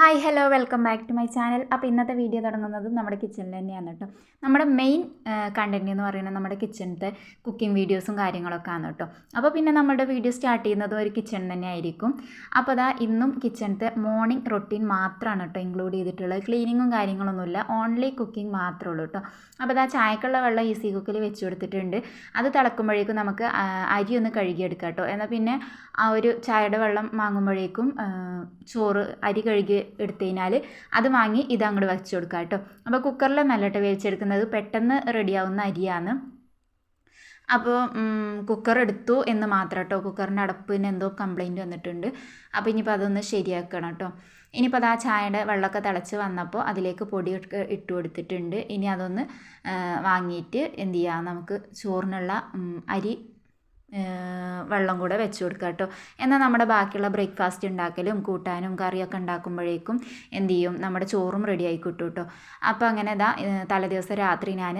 Hi hello welcome back to my channel അപ്പോൾ ഇന്നത്തെ video തുടങ്ങുന്നത് നമ്മുടെ കിച്ചണിൽ തന്നെയാണ് കേട്ടോ. നമ്മുടെ മെയിൻ കണ്ടന്റ് എന്ന് പറയുന്നത് നമ്മുടെ കിച്ചണിലത്തെ കുക്കിംഗ് വീഡിയോസും കാര്യങ്ങളൊക്കെ ആണ് കേട്ടോ. അപ്പോൾ പിന്നെ നമ്മുടെ വീഡിയോ സ്റ്റാർട്ട് ചെയ്യുന്നത് ഒരു കിച്ചൺ തന്നെ ആയിരിക്കും. അപ്പോൾ അതാ ഇന്നും കിച്ചണിലത്തെ മോർണിംഗ് റൊട്ടീൻ മാത്രമാണ് കേട്ടോ ഇൻക്ലൂഡ് ചെയ്തിട്ടുള്ളത്. ക്ലീനിങ്ങും കാര്യങ്ങളൊന്നുമില്ല. ഓൺലി കുക്കിംഗ് മാത്രമേ ഉള്ളൂ കേട്ടോ. അപ്പോൾ അതാ ചായക്കുള്ള വെള്ളം ഈസി കുക്കിൽ വെച്ച് കൊടുത്തിട്ടുണ്ട്. അത് തിളക്കുമ്പോഴേക്കും നമുക്ക് അരി ഒന്ന് കഴുകിയെടുക്കാം കേട്ടോ. എന്നാൽ പിന്നെ ആ ഒരു ചായയുടെ വെള്ളം വാങ്ങുമ്പോഴേക്കും ചോറ് അരി കഴുകി എടുത്തു കഴിഞ്ഞാൽ അത് വാങ്ങി ഇത് അങ്ങോട്ട് വെച്ച് കൊടുക്കാം കേട്ടോ. അപ്പോൾ കുക്കറിൽ നല്ലട്ട് വേവിച്ചെടുക്കുന്നത് പെട്ടെന്ന് റെഡിയാവുന്ന അരിയാണ്. അപ്പോൾ കുക്കർ എടുത്തു എന്ന് മാത്രം കേട്ടോ. കുക്കറിന്റെ അടപ്പിന് എന്തോ കംപ്ലൈന്റ് വന്നിട്ടുണ്ട്. അപ്പോൾ ഇനിയിപ്പോൾ അതൊന്ന് ശരിയാക്കണം കേട്ടോ. ഇനിയിപ്പോൾ അത് ആ ചായയുടെ വെള്ളമൊക്കെ തിളച്ച് വന്നപ്പോൾ അതിലേക്ക് പൊടി ഇട്ട് കൊടുത്തിട്ടുണ്ട്. ഇനി അതൊന്ന് വാങ്ങിയിട്ട് എന്ത് ചെയ്യാം? നമുക്ക് ചോറിനുള്ള അരി വെള്ളം കൂടെ വെച്ച് കൊടുക്കുക കേട്ടോ എന്നാൽ നമ്മുടെ ബാക്കിയുള്ള ബ്രേക്ക്ഫാസ്റ്റ് ഉണ്ടാക്കലും കൂട്ടാനും കറിയൊക്കെ ഉണ്ടാക്കുമ്പോഴേക്കും എന്ത് ചെയ്യും? നമ്മുടെ ചോറും റെഡി ആയി കിട്ടും കേട്ടോ അപ്പോൾ അങ്ങനെ ഇതാ തലേദിവസം രാത്രി ഞാൻ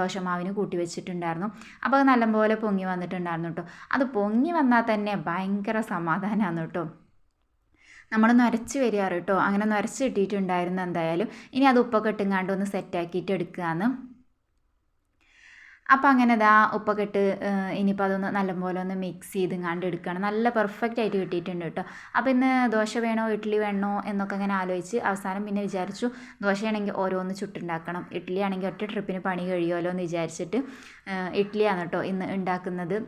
ദോശമാവിന് കൂട്ടി വെച്ചിട്ടുണ്ടായിരുന്നു. അപ്പോൾ അത് നല്ലപോലെ പൊങ്ങി വന്നിട്ടുണ്ടായിരുന്നു കേട്ടോ അത് പൊങ്ങി വന്നാൽ തന്നെ ഭയങ്കര സമാധാനമാണ് കേട്ടോ നമ്മൾ നരച്ച് വരികയാണ് കേട്ടോ അങ്ങനെ നരച്ച് കിട്ടിയിട്ടുണ്ടായിരുന്നു എന്തായാലും. ഇനി അത് ഉപ്പൊക്കെ ഇട്ടുങ്ങാണ്ട് ഒന്ന് സെറ്റാക്കിയിട്ട് എടുക്കുകയാണ്. അപ്പോൾ അങ്ങനെ ഇതാ ഉപ്പൊക്കെട്ട് ഇനിയിപ്പോൾ അതൊന്ന് നല്ലപോലെ ഒന്ന് മിക്സ് ചെയ്ത് എടുക്കുകയാണ് നല്ല പെർഫെക്റ്റ് ആയിട്ട് കിട്ടിയിട്ടുണ്ട് കേട്ടോ അപ്പോൾ ഇന്ന് ദോശ വേണോ ഇഡ്ഡലി വേണോ എന്നൊക്കെ അങ്ങനെ ആലോചിച്ച് അവസാനം പിന്നെ വിചാരിച്ചു ദോശയാണെങ്കിൽ ഓരോന്ന് ചുട്ടുണ്ടാക്കണം. ഇഡ്ഡലി ആണെങ്കിൽ ഒറ്റ ട്രിപ്പിന് പണി കഴിയുമല്ലോ എന്ന് വിചാരിച്ചിട്ട് ഇഡ്ഡലിയാണ് കേട്ടോ ഇന്ന് ഉണ്ടാക്കുന്നത്.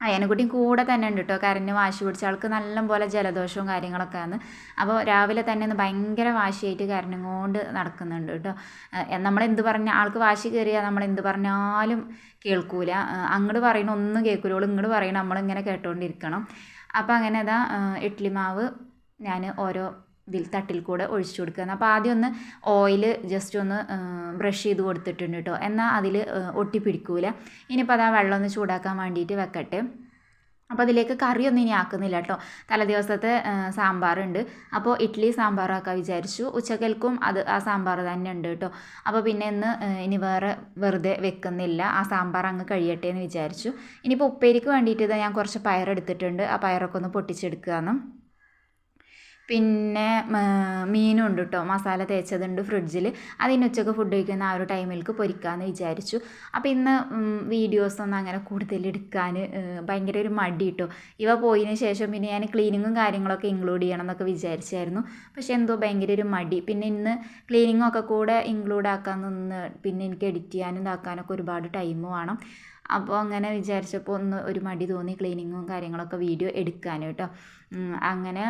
അയ്യനെക്കുട്ടിയും കൂടെ തന്നെ ഉണ്ട് കേട്ടോ കരഞ്ഞ് വാശി പിടിച്ച ആൾക്ക് നല്ലപോലെ ജലദോഷവും കാര്യങ്ങളൊക്കെ ആണ് അപ്പോൾ രാവിലെ തന്നെ ഒന്ന് ഭയങ്കര വാശിയായിട്ട് കരഞ്ഞും കൊണ്ട് നടക്കുന്നുണ്ട് കേട്ടോ നമ്മൾ നമ്മളെന്ത് പറഞ്ഞ ആൾക്ക് വാശി കയറിയാൽ നമ്മളെന്ത് പറഞ്ഞാലും കേൾക്കൂല. അങ്ങോട്ട് പറയണ ഒന്നും കേൾക്കൂല. ഇങ്ങോട്ട് പറയണ നമ്മളിങ്ങനെ കേട്ടോണ്ടിരിക്കണം. അപ്പോൾ അങ്ങനെ ഇതാ ഇഡ്ഡലി മാവ് ഞാൻ ഓരോ ഇതിൽ തട്ടിൽ കൂടെ ഒഴിച്ചു കൊടുക്കുകയാണ്. അപ്പോൾ ആദ്യം ഒന്ന് ഓയിൽ ജസ്റ്റ് ഒന്ന് ബ്രഷ് ചെയ്ത് കൊടുത്തിട്ടുണ്ട് കേട്ടോ. എന്നാൽ അതിൽ ഒട്ടിപ്പിടിക്കൂല. ഇനിയിപ്പോൾ അത് ആ വെള്ളം ഒന്ന് ചൂടാക്കാൻ വേണ്ടിയിട്ട് വെക്കട്ടെ. അപ്പോൾ അതിലേക്ക് കറിയൊന്നും ഇനി ആക്കുന്നില്ല കേട്ടോ. തലേദിവസത്തെ സാമ്പാറുണ്ട്. അപ്പോൾ ഇഡ്ഡലി സാമ്പാറാക്കാൻ വിചാരിച്ചു. ഉച്ചക്കൽക്കും അത് ആ സാമ്പാർ തന്നെ ഉണ്ട് കേട്ടോ. അപ്പോൾ പിന്നെ ഇന്ന് ഇനി വേറെ വെറുതെ വെക്കുന്നില്ല. ആ സാമ്പാർ അങ്ങ് കഴിയട്ടെ എന്ന് വിചാരിച്ചു. ഇനിയിപ്പോൾ ഉപ്പേരിക്ക് വേണ്ടിയിട്ട് ഞാൻ കുറച്ച് പയറെടുത്തിട്ടുണ്ട് ആ പയറൊക്കെ ഒന്ന് പൊട്ടിച്ചെടുക്കുകയാണ്. പിന്നെ മീനും ഉണ്ട് കേട്ടോ മസാല തേച്ചതുണ്ട് ഫ്രിഡ്ജിൽ അതിന് ഉച്ചയ്ക്ക് ഫുഡ് കഴിക്കുന്ന ആ ഒരു ടൈമിലേക്ക് പൊരിക്കാമെന്ന് വിചാരിച്ചു. അപ്പോൾ ഇന്ന് വീഡിയോസൊന്നും അങ്ങനെ കൂടുതൽ എടുക്കാൻ ഭയങ്കര ഒരു മടി കേട്ടോ ഇവ പോയതിന് ശേഷം പിന്നെ ഞാൻ ക്ലീനിങ്ങും കാര്യങ്ങളൊക്കെ ഇൻക്ലൂഡ് ചെയ്യണം എന്നൊക്കെ വിചാരിച്ചായിരുന്നു. പക്ഷെ എന്തോ ഭയങ്കര ഒരു മടി. പിന്നെ ഇന്ന് ക്ലീനിങ്ങൊക്കെ കൂടെ ഇൻക്ലൂഡ് ആക്കാൻ നിന്ന് പിന്നെ എനിക്ക് എഡിറ്റ് ചെയ്യാനും ഇതാക്കാനൊക്കെ ഒരുപാട് ടൈം വേണം. അപ്പോൾ അങ്ങനെ വിചാരിച്ചപ്പോൾ ഒന്ന് ഒരു മടി തോന്നി ക്ലീനിങ്ങും കാര്യങ്ങളൊക്കെ വീഡിയോ എടുക്കാൻ കേട്ടോ അങ്ങനെ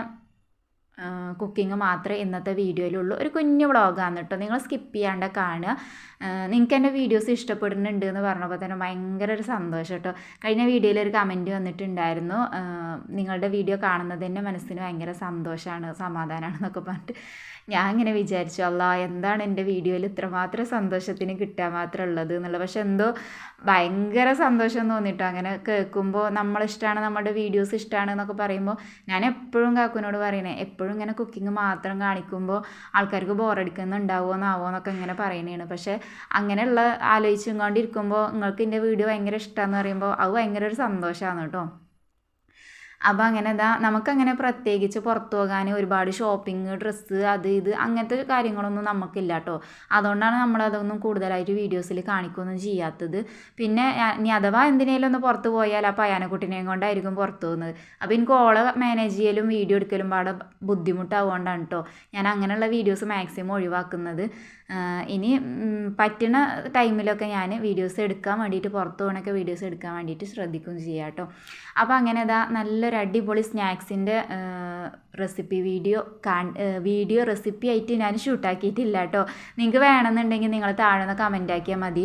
കുക്കിംഗ് മാത്രമേ ഇന്നത്തെ വീഡിയോയിലുള്ളൂ ഒരു കുഞ്ഞു വ്ളോഗാണ് കേട്ടോ നിങ്ങൾ സ്കിപ്പ് ചെയ്യാണ്ട് കാണുക. നിങ്ങൾക്ക് എന്റെ വീഡിയോസ് ഇഷ്ടപ്പെടുന്നുണ്ട് എന്ന് പറഞ്ഞപ്പോൾ തന്നെ ഭയങ്കര ഒരു സന്തോഷം കേട്ടോ കഴിഞ്ഞ വീഡിയോയിൽ ഒരു കമന്റ് വന്നിട്ടുണ്ടായിരുന്നു. നിങ്ങളുടെ വീഡിയോ കാണുന്നത് തന്നെ മനസ്സിന് ഭയങ്കര സന്തോഷമാണ് സമാധാനമാണ് എന്നൊക്കെ പറഞ്ഞിട്ട്. ഞാൻ ഇങ്ങനെ വിചാരിച്ചു അല്ല എന്താണ് എന്റെ വീഡിയോയിൽ ഇത്രമാത്രം സന്തോഷത്തിന് കിട്ടാൻ മാത്രം ഉള്ളത്? എന്നുള്ളത്. പക്ഷെ എന്തോ ഭയങ്കര സന്തോഷം തോന്നിട്ടോ അങ്ങനെ കേൾക്കുമ്പോൾ നമ്മളിഷ്ടമാണ് നമ്മുടെ വീഡിയോസ് ഇഷ്ടമാണ് എന്നൊക്കെ പറയുമ്പോൾ ഞാൻ എപ്പോഴും കാക്കുനോട് പറയണേ എപ്പോഴും ഇങ്ങനെ കുക്കിംഗ് മാത്രം കാണിക്കുമ്പോൾ ആൾക്കാർക്ക് ബോറടിക്കുന്നുണ്ടാവുമോ എന്നാവോ എന്നൊക്കെ ഇങ്ങനെ പറയണേണ്. പക്ഷേ അങ്ങനെയുള്ള ആലോചിച്ചും കൊണ്ടിരിക്കുമ്പോൾ നിങ്ങൾക്ക് എന്റെ വീഡിയോ ഭയങ്കര ഇഷ്ടമാണെന്ന് പറയുമ്പോൾ അത് ഭയങ്കര ഒരു സന്തോഷമാണ് കേട്ടോ അപ്പോൾ അങ്ങനെ ഇതാ നമുക്കങ്ങനെ പ്രത്യേകിച്ച് പുറത്തു പോകാൻ ഒരുപാട് ഷോപ്പിംഗ് ഡ്രസ്സ് അത് ഇത് അങ്ങനത്തെ കാര്യങ്ങളൊന്നും നമുക്കില്ല കേട്ടോ അതുകൊണ്ടാണ് നമ്മൾ അതൊന്നും കൂടുതലായിട്ട് വീഡിയോസിൽ കാണിക്കുകയൊന്നും ചെയ്യാത്തത്. പിന്നെ ഇനി അഥവാ എന്തിനേലും ഒന്ന് പുറത്ത് പോയാൽ ആ പയ്യാനക്കുട്ടിനെയും കൊണ്ടായിരിക്കും പുറത്ത് പോകുന്നത്. അപ്പോൾ എനിക്ക് ഓളെ മാനേജ് ചെയ്യലും വീഡിയോ എടുക്കലും പാടെ ബുദ്ധിമുട്ടാവുകൊണ്ടാണ് കേട്ടോ ഞാൻ അങ്ങനെയുള്ള വീഡിയോസ് മാക്സിമം ഒഴിവാക്കുന്നത്. ഇനി പറ്റണ ടൈമിലൊക്കെ ഞാൻ വീഡിയോസ് എടുക്കാൻ വേണ്ടിയിട്ട് പുറത്ത് പോകണൊക്കെ വീഡിയോസ് എടുക്കാൻ വേണ്ടിയിട്ട് ശ്രദ്ധിക്കും ചെയ്യാം കേട്ടോ അപ്പോൾ അങ്ങനെ ഇതാ നല്ലൊരു അടിപൊളി സ്നാക്സിന്റെ റെസിപ്പി വീഡിയോ വീഡിയോ റെസിപ്പി ആയിട്ട് ഞാൻ ഷൂട്ടാക്കിയിട്ടില്ല കേട്ടോ. നിങ്ങൾക്ക് വേണമെന്നുണ്ടെങ്കിൽ നിങ്ങൾ താഴെ നിന്ന് കമന്റ് ആക്കിയാൽ മതി.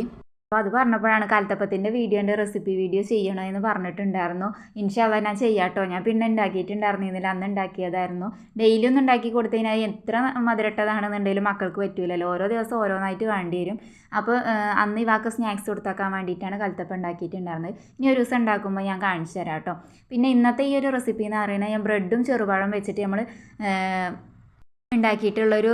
അപ്പോൾ അത് പറഞ്ഞപ്പോഴാണ് കാലത്തപ്പത്തിന്റെ വീഡിയോന്റെ റെസിപ്പി വീഡിയോ ചെയ്യണോ എന്ന് പറഞ്ഞിട്ടുണ്ടായിരുന്നു. ഇൻഷാല്ല ഞാൻ ചെയ്യാട്ടോ. ഞാൻ പിന്നെ ഉണ്ടാക്കിയിട്ടുണ്ടായിരുന്നില്ല അന്ന് ഉണ്ടാക്കിയതായിരുന്നു ഡെയിലി ഒന്നും ഉണ്ടാക്കി കൊടുത്തു കഴിഞ്ഞാൽ എത്ര മധുരട്ടതാണെന്നുണ്ടെങ്കിലും മക്കൾക്ക് പറ്റൂലല്ലോ. ഓരോ ദിവസം ഓരോന്നായിട്ട് വേണ്ടി വരും. അപ്പോൾ അന്ന് ഇവാക്ക് സ്നാക്സ് കൊടുത്താക്കാൻ വേണ്ടിയിട്ടാണ് കലത്തപ്പ ഉണ്ടാക്കിയിട്ടുണ്ടായിരുന്നത് ഇനി ഒരു ദിവസം ഉണ്ടാക്കുമ്പോൾ ഞാൻ കാണിച്ചു തരാം കേട്ടോ പിന്നെ ഇന്നത്തെ ഈ ഒരു റെസിപ്പി എന്ന് പറയുന്നത് ഞാൻ ബ്രെഡും ചെറുപഴം വെച്ചിട്ട് നമ്മൾ ഉണ്ടാക്കിയിട്ടുള്ളൊരു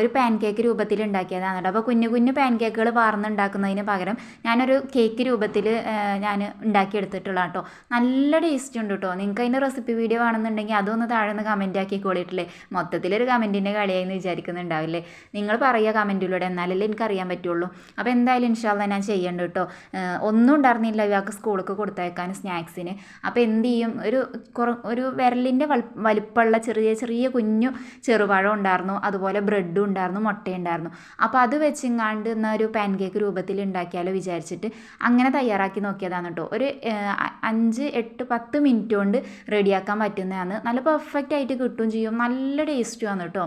ഒരു പാൻ കേക്ക് രൂപത്തിൽ ഉണ്ടാക്കിയതാണ് കേട്ടോ. അപ്പോൾ കുഞ്ഞു കുഞ്ഞു പാൻ കേക്കുകൾ വാർന്നുണ്ടാക്കുന്നതിന് പകരം ഞാനൊരു കേക്ക് രൂപത്തിൽ ഞാൻ ഉണ്ടാക്കിയെടുത്തിട്ടുള്ള കേട്ടോ. നല്ല ടേസ്റ്റ് ഉണ്ട് കേട്ടോ. നിങ്ങൾക്ക് അതിന്റെ റെസിപ്പി വീഡിയോ വേണമെന്നുണ്ടെങ്കിൽ അതൊന്ന് താഴെ നിന്ന് കമന്റ് ആക്കിക്കോളിട്ടില്ലേ? മൊത്തത്തിലൊരു കമന്റിന്റെ കളിയായി എന്ന് വിചാരിക്കുന്നുണ്ടാവില്ലേ? നിങ്ങൾ പറയുക കമന്റിലൂടെ എന്നാലല്ലേ എനിക്കറിയാൻ പറ്റുള്ളൂ. അപ്പോൾ എന്തായാലും ഇൻഷാല്ല ഞാൻ ചെയ്യേണ്ട കേട്ടോ. ഒന്നും ഉണ്ടായിരുന്നില്ല ഇയാൾക്ക് സ്കൂളിലേക്ക് കൊടുത്തയക്കാൻ സ്നാക്സിന്. അപ്പോൾ എന്ത് ചെയ്യും? ഒരു കുറ ഒരു വിരലിന്റെ വലുപ്പമുള്ള ചെറിയ ചെറിയ കുഞ്ഞു ചെറുപഴം ഉണ്ടായിരുന്നു അതുപോലെ ബ്രെഡും ഉണ്ടായിരുന്നു മുട്ടയുണ്ടായിരുന്നു അപ്പോൾ അത് വെച്ചിങ്ങാണ്ട് എന്നാൽ ഒരു പാൻകേക്ക് രൂപത്തിൽ ഉണ്ടാക്കിയാലോ വിചാരിച്ചിട്ട് അങ്ങനെ തയ്യാറാക്കി നോക്കിയതാണ് കേട്ടോ ഒരു അഞ്ച് എട്ട് പത്ത് മിനിറ്റ് കൊണ്ട് റെഡിയാക്കാൻ പറ്റുന്നതാണ്. നല്ല പെർഫെക്റ്റ് ആയിട്ട് കിട്ടും ചെയ്യും. നല്ല ടേസ്റ്റുമാണ് കേട്ടോ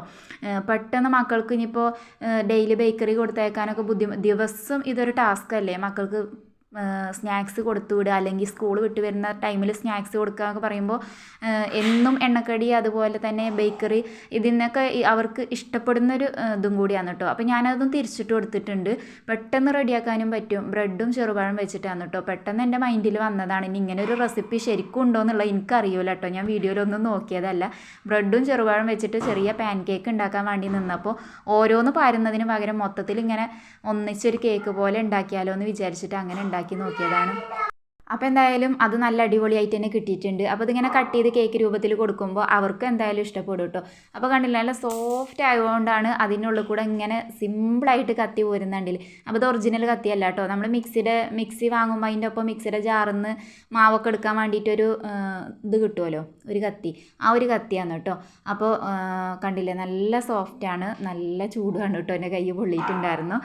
പെട്ടെന്ന് മക്കൾക്ക് ഇനിയിപ്പോൾ ഡെയിലി ബേക്കറി കൊടുത്തയക്കാനൊക്കെ ബുദ്ധിമുട്ട് ദിവസം ഇതൊരു ടാസ്ക് അല്ലേ? മക്കൾക്ക് സ്നാക്സ് കൊടുത്തു വിടുക. അല്ലെങ്കിൽ സ്കൂൾ വിട്ട് വരുന്ന ടൈമിൽ സ്നാക്സ് കൊടുക്കുക എന്നൊക്കെ പറയുമ്പോൾ എന്നും എണ്ണക്കടി അതുപോലെ തന്നെ ബേക്കറി ഇതിനൊക്കെ അവർക്ക് ഇഷ്ടപ്പെടുന്നൊരു ഒരു ഇതും കൂടിയാണ് കേട്ടോ അപ്പോൾ ഞാനതും തിരിച്ചിട്ട് കൊടുത്തിട്ടുണ്ട്. പെട്ടെന്ന് റെഡിയാക്കാനും പറ്റും. ബ്രെഡും ചെറുപഴം വെച്ചിട്ടാണ് കേട്ടോ പെട്ടെന്ന് എന്റെ മൈൻഡിൽ വന്നതാണ്. ഇനി ഇങ്ങനെ ഒരു റെസിപ്പി ശരിക്കും ഉണ്ടോ എന്നുള്ളത് എനിക്കറിയില്ല കേട്ടോ ഞാൻ വീഡിയോയിലൊന്നും നോക്കിയതല്ല. ബ്രെഡും ചെറുപഴം വെച്ചിട്ട് ചെറിയ പാൻ കേക്ക് ഉണ്ടാക്കാൻ വേണ്ടി നിന്നപ്പോൾ ഓരോന്ന് പാരുന്നതിന് പകരം മൊത്തത്തിൽ ഇങ്ങനെ ഒന്നിച്ചൊരു കേക്ക് പോലെ ഉണ്ടാക്കിയാലോ എന്ന് വിചാരിച്ചിട്ട് അങ്ങനെ ഉണ്ടാക്കി നോക്കിയതാണ്. അപ്പോൾ എന്തായാലും അത് നല്ല അടിപൊളിയായിട്ട് തന്നെ കിട്ടിയിട്ടുണ്ട്. അപ്പോൾ ഇതിങ്ങനെ കട്ട് ചെയ്ത് കേക്ക് രൂപത്തിൽ കൊടുക്കുമ്പോൾ അവർക്ക് എന്തായാലും ഇഷ്ടപ്പെടും കേട്ടോ അപ്പോൾ കണ്ടില്ല നല്ല സോഫ്റ്റ് ആയതുകൊണ്ടാണ് അതിനുള്ളിൽ കൂടെ ഇങ്ങനെ സിമ്പിളായിട്ട് കത്തി പോരുന്നുണ്ടിൽ അപ്പോൾ ഇത് ഒറിജിനൽ കത്തിയല്ല കേട്ടോ നമ്മൾ മിക്സിയുടെ മിക്സി വാങ്ങുമ്പോൾ അതിന്റെ ഒപ്പം മിക്സിയുടെ ജാറിന്ന് മാവൊക്കെ എടുക്കാൻ വേണ്ടിയിട്ടൊരു ഇത് കിട്ടുമല്ലോ ഒരു കത്തി. ആ ഒരു കത്തിയാണ് കേട്ടോ അപ്പോൾ കണ്ടില്ലേ നല്ല സോഫ്റ്റാണ് നല്ല ചൂടാണ് കേട്ടോ എന്റെ കൈ പൊള്ളിയിട്ടുണ്ടായിരുന്നു.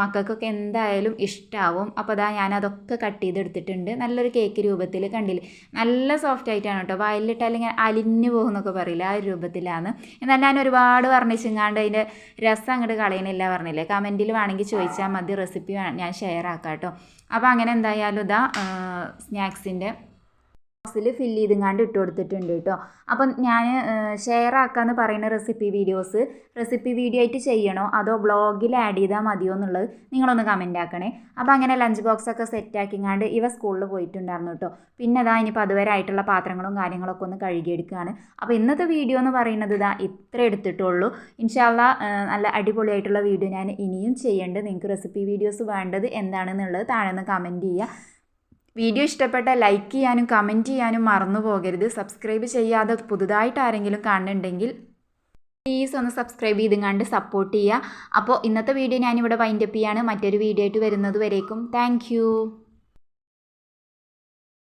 മക്കൾക്കൊക്കെ എന്തായാലും ഇഷ്ടമാവും അപ്പോൾ അതാ ഞാനതൊക്കെ കട്ട് ചെയ്തെടുത്തിട്ടുണ്ട് നല്ലൊരു കേക്ക് രൂപത്തിൽ കണ്ടില്ലേ? നല്ല സോഫ്റ്റ് ആയിട്ടാണ് കേട്ടോ. വായിലിട്ടാൽ ഇങ്ങനെ അലിഞ്ഞു പോകുന്നൊക്കെ പറയില്ല? ആ ഒരു രൂപത്തിലാണ്. എന്നാൽ ഞാൻ ഒരുപാട് വർണിച്ചിങ്ങാണ്ട് അതിന്റെ രസം അങ്ങോട്ട് കളയണില്ല പറഞ്ഞില്ലേ? കമന്റിൽ വേണമെങ്കിൽ ചോദിച്ചാൽ മതി. റെസിപ്പി ഞാൻ ഷെയർ ആക്കാം കേട്ടോ. അപ്പോൾ അങ്ങനെ എന്തായാലും ഇതാ സ്നാക്സിന്റെ ബോക്സിൽ ഫില്ല് ചെയ്തുങ്ങാണ്ട് ഇട്ട് കൊടുത്തിട്ടുണ്ട് കേട്ടോ അപ്പം ഞാൻ ഷെയർ ആക്കാമെന്ന് പറയുന്ന റെസിപ്പി വീഡിയോസ് റെസിപ്പി വീഡിയോ ആയിട്ട് ചെയ്യണോ? അതോ ബ്ലോഗിൽ ആഡ് ചെയ്താൽ മതിയോ എന്നുള്ളത് നിങ്ങളൊന്ന് കമന്റ് ആക്കണേ. അപ്പോൾ അങ്ങനെ ലഞ്ച് ബോക്സ് ഒക്കെ സെറ്റ് ആക്കിങ്ങാണ്ട് ഇവ സ്കൂളിൽ പോയിട്ടുണ്ടായിരുന്നു കേട്ടോ പിന്നെ അതാ ഇനിയിപ്പോൾ അതുവരെ ആയിട്ടുള്ള പാത്രങ്ങളും കാര്യങ്ങളൊക്കെ ഒന്ന് കഴുകിയെടുക്കുകയാണ് അപ്പോൾ ഇന്നത്തെ വീഡിയോ എന്ന് പറയുന്നത് ഇതാ ഇത്ര എടുത്തിട്ടുള്ളൂ. ഇൻഷാല്ല നല്ല അടിപൊളിയായിട്ടുള്ള വീഡിയോ ഞാൻ ഇനിയും ചെയ്യേണ്ടത് നിങ്ങൾക്ക് റെസിപ്പി വീഡിയോസ് വേണ്ടത് എന്താണെന്നുള്ളത് താഴെ നിന്ന് കമന്റ് ചെയ്യുക വീഡിയോ ഇഷ്ടപ്പെട്ട ലൈക്ക് ചെയ്യാനും കമന്റ് ചെയ്യാനും മറന്നു പോകരുത്. സബ്സ്ക്രൈബ് ചെയ്യാതെ പുതുതായിട്ട് ആരെങ്കിലും കാണുന്നുണ്ടെങ്കിൽ പ്ലീസ് ഒന്ന് സബ്സ്ക്രൈബ് ചെയ്തും സപ്പോർട്ട് ചെയ്യുക. അപ്പോൾ ഇന്നത്തെ വീഡിയോ ഞാനിവിടെ വൈൻഡപ്പ് ചെയ്യാണ്. മറ്റൊരു വീഡിയോ ആയിട്ട് വരുന്നത് വരേക്കും. താങ്ക്